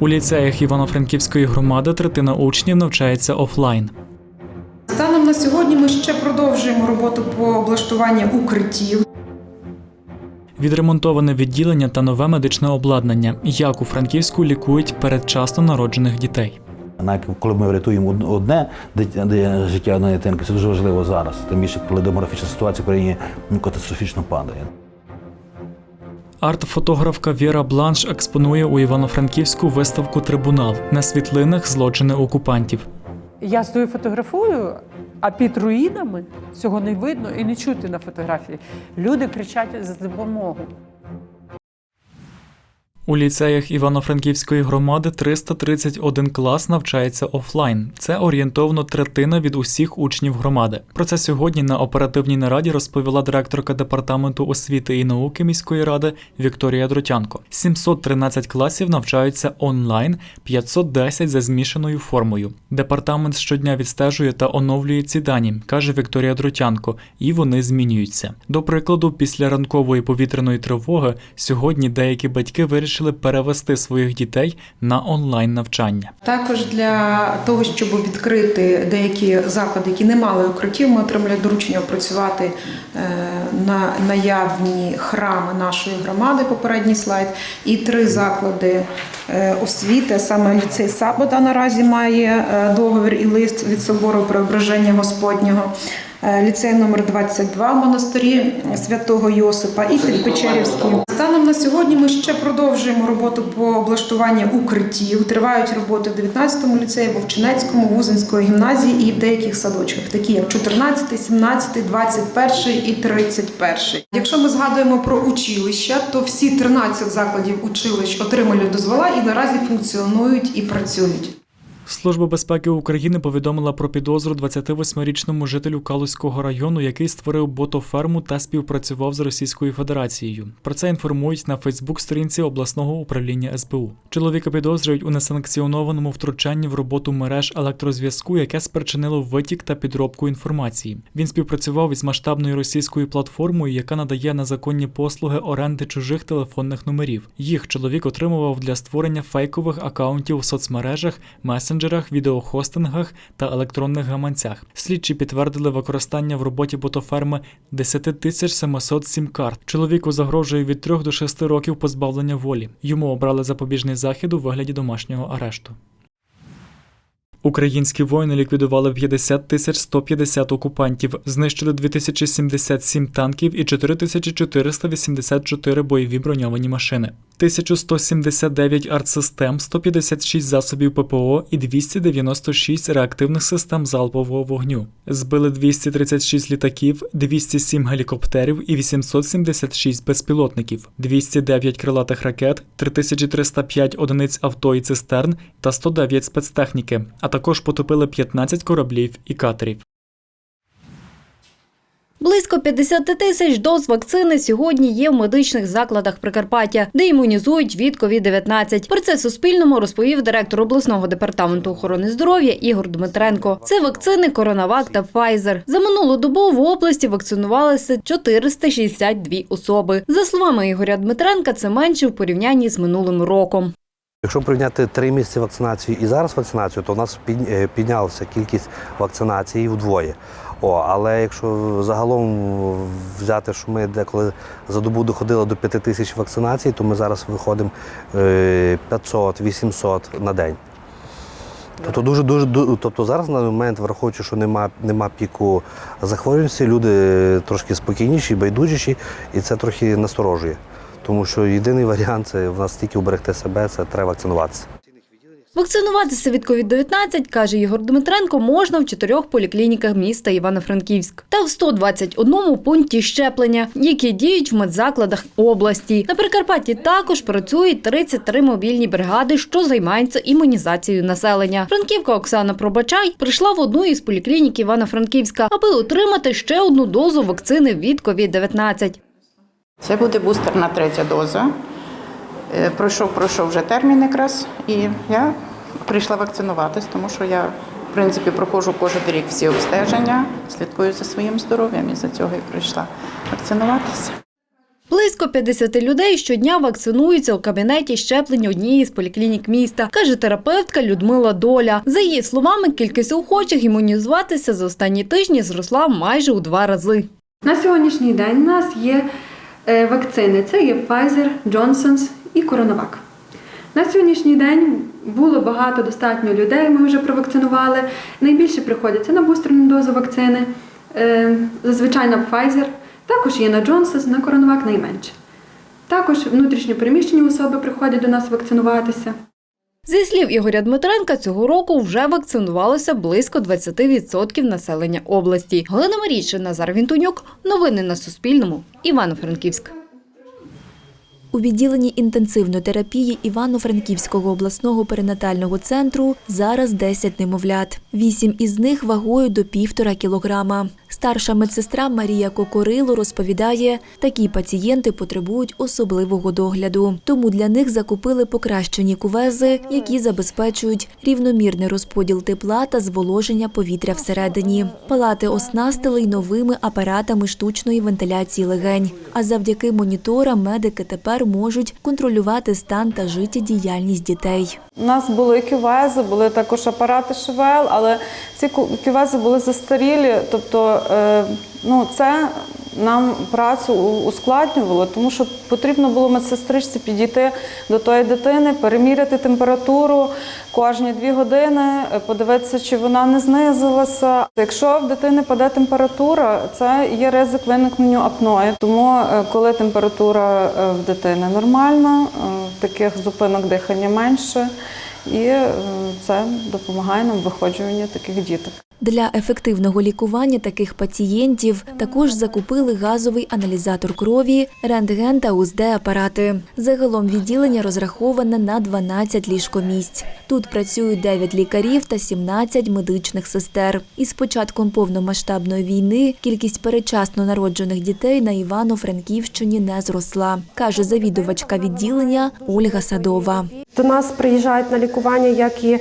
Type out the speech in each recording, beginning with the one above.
У ліцеях Івано-Франківської громади третина учнів навчається офлайн. Станом на сьогодні ми ще продовжуємо роботу по облаштуванню укриттів. Відремонтоване відділення та нове медичне обладнання. Як у Франківську лікують передчасно народжених дітей. Навіть коли ми врятуємо одне життя одної дитинки, це дуже важливо зараз. Тим більше, коли демографічна ситуація в країні катастрофічно падає. Арт-фотографка Віра Бланш експонує у Івано-Франківську виставку Трибунал на світлинах злочини окупантів. Я стою фотографую, а під руїнами цього не видно і не чути на фотографії. Люди кричать за допомогу. У ліцеях Івано-Франківської громади 331 клас навчається офлайн. Це орієнтовно третина від усіх учнів громади. Про це сьогодні на оперативній нараді розповіла директорка департаменту освіти і науки міської ради Вікторія Дротянко. 713 класів навчаються онлайн, 510 за змішаною формою. Департамент щодня відстежує та оновлює ці дані, каже Вікторія Дротянко, і вони змінюються. До прикладу, після ранкової повітряної тривоги сьогодні деякі батьки вирішили перевести своїх дітей на онлайн навчання. Також для того, щоб відкрити деякі заклади, які не мали укриттів, ми отримали доручення опрацювати е, на наявні храми нашої громади, попередній слайд, і три заклади е, освіти, саме ліцей Сабота наразі має е, договір і лист від собору Преображення Господнього. Е, Ліцей номер 22 в монастирі Святого Йосипа і Печерівський. Станом на сьогодні ми ще продовжуємо роботу по облаштуванню укриттів. Тривають роботи в 19-му ліцеї, Вовчинецькому, Вузинської гімназії і в деяких садочках, такі як 14, 17, 21 і 31. Якщо ми згадуємо про училища, то всі 13 закладів училищ отримали дозвола і наразі функціонують і працюють. Служба безпеки України повідомила про підозру 28-річному жителю Калузького району, який створив ботоферму та співпрацював з Російською Федерацією. Про це інформують на Фейсбук-сторінці обласного управління СБУ. Чоловіка підозрюють у несанкціонованому втручанні в роботу мереж електрозв'язку, яке спричинило витік та підробку інформації. Він співпрацював із масштабною російською платформою, яка надає незаконні послуги оренди чужих телефонних номерів. Їх чоловік отримував для створення фейкових акаунтів у соцмережах, месенджерах, відеохостингах та електронних гаманцях. Слідчі підтвердили використання в роботі ботоферми 10 тисяч 700 сім-карт. Чоловіку загрожує від 3 до 6 років позбавлення волі. Йому обрали запобіжний захід у вигляді домашнього арешту. Українські воїни ліквідували 50 тисяч 150 окупантів, знищили 2077 танків і 4484 бойові броньовані машини, 1179 артсистем, 156 засобів ППО і 296 реактивних систем залпового вогню. Збили 236 літаків, 207 гелікоптерів і 876 безпілотників, 209 крилатих ракет, 3305 одиниць авто і цистерн та 109 спецтехніки, а також потопили 15 кораблів і катерів. Близько 50 тисяч доз вакцини сьогодні є в медичних закладах Прикарпаття, де імунізують від COVID-19. Про це Суспільному розповів директор обласного департаменту охорони здоров'я Ігор Дмитренко. Це вакцини Коронавак та Pfizer. За минулу добу в області вакцинувалися 462 особи. За словами Ігоря Дмитренка, це менше в порівнянні з минулим роком. Якщо порівняти три місяці вакцинації і зараз вакцинацію, то у нас е, піднялася кількість вакцинації вдвоє. О, але якщо загалом взяти, що ми деколи за добу доходили до 5 тисяч вакцинацій, то ми зараз виходимо е, 500-800 на день. Тобто дуже дуже тобто зараз на момент, враховуючи, що нема, нема піку захворюваності, люди трошки спокійніші, байдужіші, і це трохи насторожує. Тому що єдиний варіант це в нас тільки уберегти себе, це треба вакцинуватися. Вакцинуватися від COVID-19, каже Ігор Дмитренко, можна в чотирьох поліклініках міста Івано-Франківськ та в 121 пункті щеплення, які діють в медзакладах області. На Прикарпатті також працюють 33 мобільні бригади, що займаються імунізацією населення. Франківка Оксана Пробачай прийшла в одну із поліклінік Івано-Франківська, аби отримати ще одну дозу вакцини від COVID-19. Це буде бустерна третя доза. Е, Пройшов, пройшов вже термін якраз, і я прийшла вакцинуватись, тому що я, в принципі, проходжу кожен рік всі обстеження, слідкую за своїм здоров'ям і за цього і прийшла вакцинуватися. Близько 50 людей щодня вакцинуються у кабінеті щеплення однієї з поліклінік міста, каже терапевтка Людмила Доля. За її словами, кількість охочих імунізуватися за останні тижні зросла майже у два рази. На сьогоднішній день у нас є е, вакцини. Це є Pfizer, Johnson's і CoronaVac. На сьогоднішній день було багато достатньо людей, ми вже провакцинували. Найбільше приходиться на бустерну дозу вакцини, е, зазвичай на Pfizer, також є на Johnson's, на CoronaVac найменше. Також внутрішньо переміщені особи приходять до нас вакцинуватися. Зі слів Ігоря Дмитренка, цього року вже вакцинувалося близько 20% населення області. Галина Марійчина, Назар Вінтонюк. Новини на Суспільному. Івано-Франківськ. У відділенні інтенсивної терапії Івано-Франківського обласного перинатального центру зараз 10 немовлят. Вісім із них вагою до півтора кілограма. Старша медсестра Марія Кокорило розповідає, такі пацієнти потребують особливого догляду. Тому для них закупили покращені кувези, які забезпечують рівномірний розподіл тепла та зволоження повітря всередині. Палати оснастили й новими апаратами штучної вентиляції легень. А завдяки моніторам медики тепер можуть контролювати стан та життєдіяльність дітей. У нас були кювези, були також апарати ШВЛ, але ці кювези були застарілі. Тобто, е, ну це нам працю ускладнювало, тому що потрібно було медсестричці підійти до тої дитини, переміряти температуру кожні дві години, подивитися, чи вона не знизилася. Якщо в дитини паде температура, це є ризик виникнення апної. Тому, е, коли температура е, в дитини нормальна, е, таких зупинок дихання менше, і е, це допомагає нам в виходжуванні таких діток. Для ефективного лікування таких пацієнтів також закупили газовий аналізатор крові, рентген та УЗД-апарати. Загалом відділення розраховане на 12 ліжкомісць. Тут працюють 9 лікарів та 17 медичних сестер. Із початком повномасштабної війни кількість передчасно народжених дітей на Івано-Франківщині не зросла, каже завідувачка відділення Ольга Садова. До нас приїжджають на лікування як і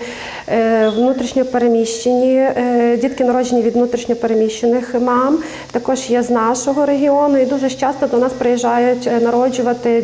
е, внутрішньо переміщені е, дітки, народжені від внутрішньо переміщених мам. Також є з нашого регіону, і дуже часто до нас приїжджають е, народжувати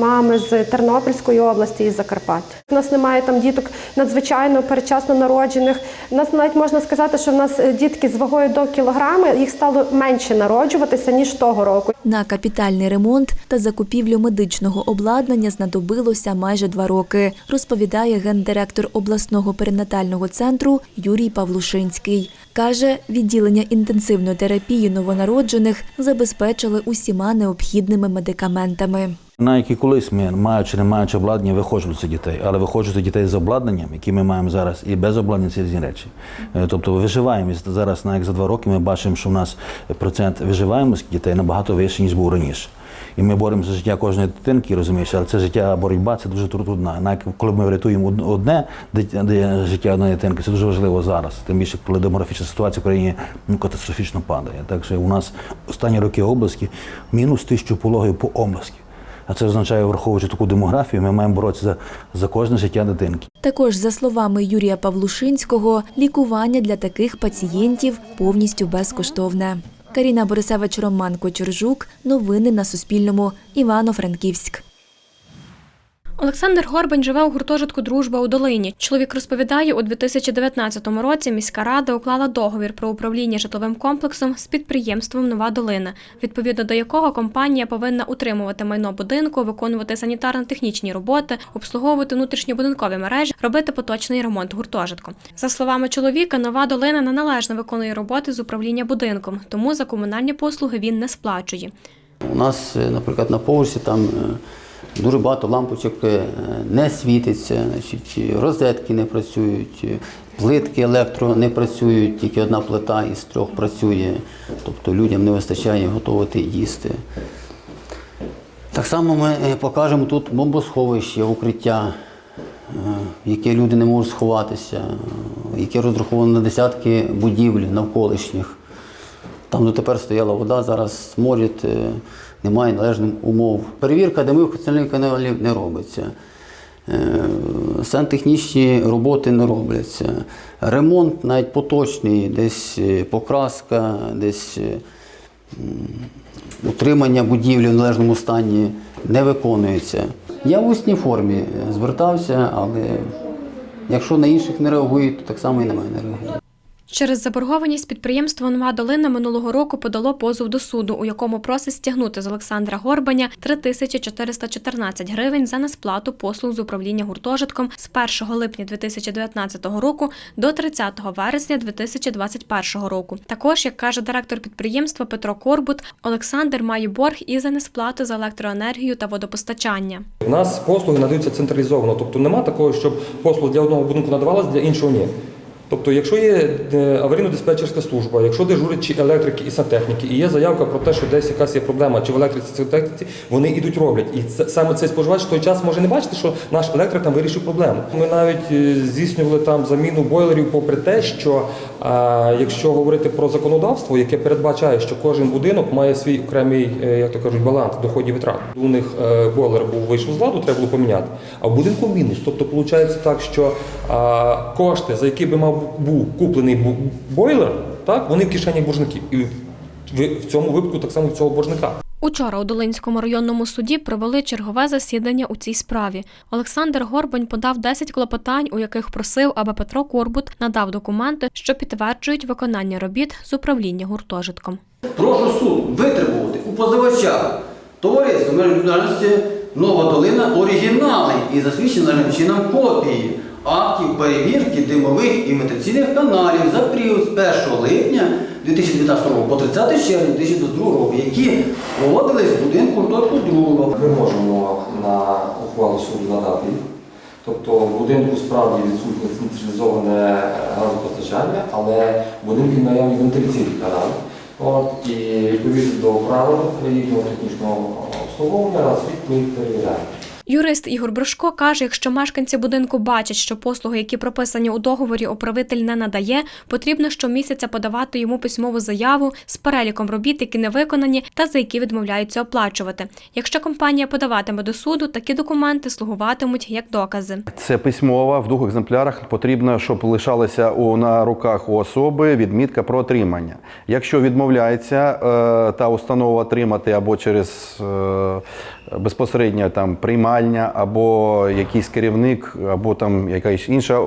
мами з Тернопільської області і Закарпаття. У нас немає там діток надзвичайно передчасно народжених. У нас навіть можна сказати, що в нас дітки з вагою до кілограми їх стало менше народжуватися ніж того року. На капітальний ремонт та закупівлю медичного обладнання знадобилося майже два роки, розповідає гендиректор обласного перинатального центру Юрій Павлушинський. Каже, відділення інтенсивної терапії новонароджених забезпечили усіма необхідними медикаментами. Навіть і колись ми, маючи не маючи обладнання, виходжу цих дітей, але виходжу дітей з обладнанням, які ми маємо зараз, і без обладнання це різні речі. Е, Тобто виживаємо зараз, навіть за два роки, ми бачимо, що в нас процент виживаємості дітей набагато вищий, ніж був раніше. І ми боремося за життя кожної дитинки, розумієш, але це життя, боротьба це дуже трудна. Навіть коли ми врятуємо одне життя одної дитинки, це дуже важливо зараз. Тим більше, коли демографічна ситуація в країні ну, катастрофічно падає. Так що у нас останні роки області мінус тисячу пологів по області. А це означає, враховуючи таку демографію, ми маємо боротися за, за кожне життя дитинки. Також, за словами Юрія Павлушинського, лікування для таких пацієнтів повністю безкоштовне. Каріна Борисевич, Роман Кочержук. Новини на Суспільному. Івано-Франківськ. Олександр Горбань живе у гуртожитку Дружба у Долині. Чоловік розповідає, у 2019 році міська рада уклала договір про управління житловим комплексом з підприємством Нова Долина, відповідно до якого компанія повинна утримувати майно будинку, виконувати санітарно-технічні роботи, обслуговувати внутрішньобудинкові мережі, робити поточний ремонт гуртожитку. За словами чоловіка, нова долина неналежно виконує роботи з управління будинком, тому за комунальні послуги він не сплачує. У нас, е, наприклад, на поверсі там е, дуже багато лампочок е, не світиться, значить, розетки не працюють, плитки електро не працюють, тільки одна плита із трьох працює, тобто людям не вистачає готувати їсти. Так само ми е, покажемо тут бомбосховище, укриття, е, в яке люди не можуть сховатися, яке розраховано на десятки будівель навколишніх. Там дотепер стояла вода, зараз сморід, немає належних умов. Перевірка димових соціальних каналів не робиться. Е, Сантехнічні роботи не робляться. Ремонт навіть поточний, десь е, покраска, десь е, утримання будівлі в належному стані не виконується. Я в усній формі звертався, але якщо на інших не реагують, то так само і на мене не реагують. Через заборгованість підприємство Нова Долина минулого року подало позов до суду, у якому просить стягнути з Олександра Горбаня 3414 гривень за несплату послуг з управління гуртожитком з 1 липня 2019 року до 30 вересня 2021 року. Також, як каже директор підприємства Петро Корбут, Олександр має борг і за несплату за електроенергію та водопостачання. У нас послуги надаються централізовано, тобто нема такого, щоб послуги для одного будинку надавалися, для іншого ні. Тобто, якщо є е, аварійно-диспетчерська служба, якщо дежурять чи електрики і сантехніки, і є заявка про те, що десь якась є проблема, чи в електриці, чи в сантехніці, вони йдуть роблять. І це, саме цей споживач в той час може не бачити, що наш електрик там вирішив проблему. Ми навіть е, здійснювали там заміну бойлерів, попри те, що а, якщо говорити про законодавство, яке передбачає, що кожен будинок має свій окремий, е, як то кажуть, баланс доходів витрат. У них е, бойлер був вийшов з ладу, треба було поміняти. А в будинку мінус. Тобто, виходить так, що а, кошти, за які би мав був куплений бойлер, так вони в кишені боржників. І в, в цьому випадку так само в цього боржника. Учора у Долинському районному суді провели чергове засідання у цій справі. Олександр Горбань подав 10 клопотань, у яких просив, аби Петро Корбут надав документи, що підтверджують виконання робіт з управління гуртожитком. Прошу суд витребувати у позивача товариство міжнародності Нова Долина оригінали і засвідчені належним чином копії актів перевірки димових і вентиляційних каналів за період з 1 липня 2019 року по 30 червня 2022 року, які проводились в будинку гуртожитку друга. Ми можемо на ухвалу суду надати. Тобто в будинку справді відсутнє централізоване газопостачання, але в будинку наявні вентиляційні канали. От, і відповідно до правил їхнього технічного обслуговування раз в рік ми їх перевіряємо. Юрист Ігор Брошко каже, якщо мешканці будинку бачать, що послуги, які прописані у договорі, управитель не надає, потрібно щомісяця подавати йому письмову заяву з переліком робіт, які не виконані та за які відмовляються оплачувати. Якщо компанія подаватиме до суду, такі документи слугуватимуть як докази. Це письмова в двох екземплярах. Потрібно, щоб лишалася у на руках у особи відмітка про отримання. Якщо відмовляється е, та установа отримати або через е, безпосередньо там приймальня, або якийсь керівник, або там якась інша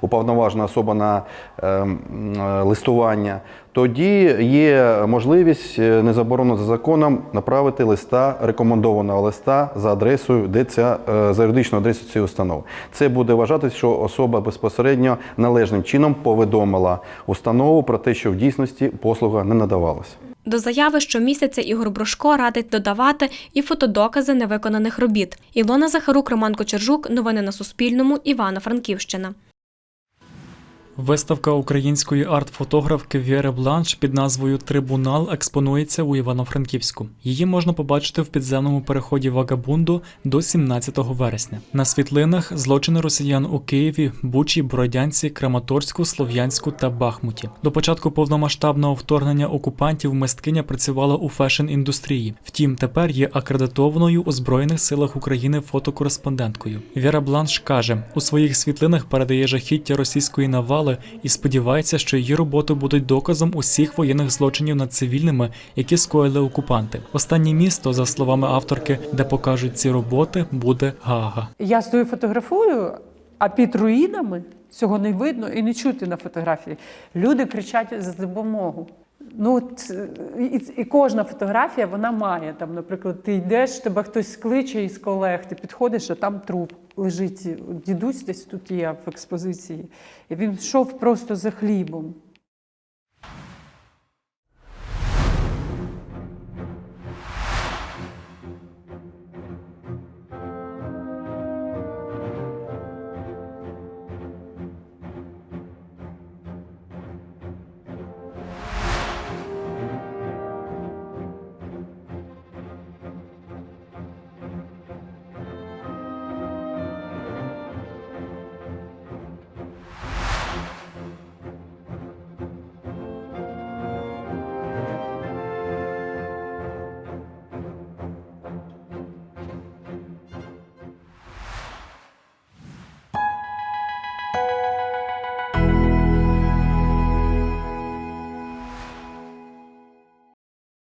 уповноважена особа на е, е, листування. Тоді є можливість е, не заборонено за законом направити листа, рекомендованого листа за адресою, де ця е, за юридичною адресою цієї установи. Це буде вважатися, що особа безпосередньо належним чином повідомила установу про те, що в дійсності послуга не надавалася. До заяви щомісяця Ігор Брошко радить додавати і фотодокази невиконаних робіт. Ілона Захарук, Роман Кочержук. Новини на Суспільному. Івано-Франківщина. Виставка української арт-фотографки Вєри Бланш під назвою Трибунал експонується у Івано-Франківську. Її можна побачити в підземному переході Вагабунду до 17 вересня. На світлинах злочини росіян у Києві, Бучі, Бородянці, Краматорську, Слов'янську та Бахмуті. До початку повномасштабного вторгнення окупантів мисткиня працювала у фешн-індустрії. Втім, тепер є акредитованою у Збройних силах України фотокореспонденткою. Віра Бланш каже, у своїх світлинах передає жахіття російської навали і сподівається, що її роботи будуть доказом усіх воєнних злочинів над цивільними, які скоїли окупанти. Останнє місто, за словами авторки, де покажуть ці роботи, буде Гага. Я стою фотографую, а під руїнами цього не видно і не чути на фотографії. Люди кричать за допомогу. Ну, і, і кожна фотографія вона має там, наприклад, ти йдеш, тебе хтось кличе із колег, ти підходиш, а там труп лежить. Дідусь десь тут є в експозиції. І він йшов просто за хлібом.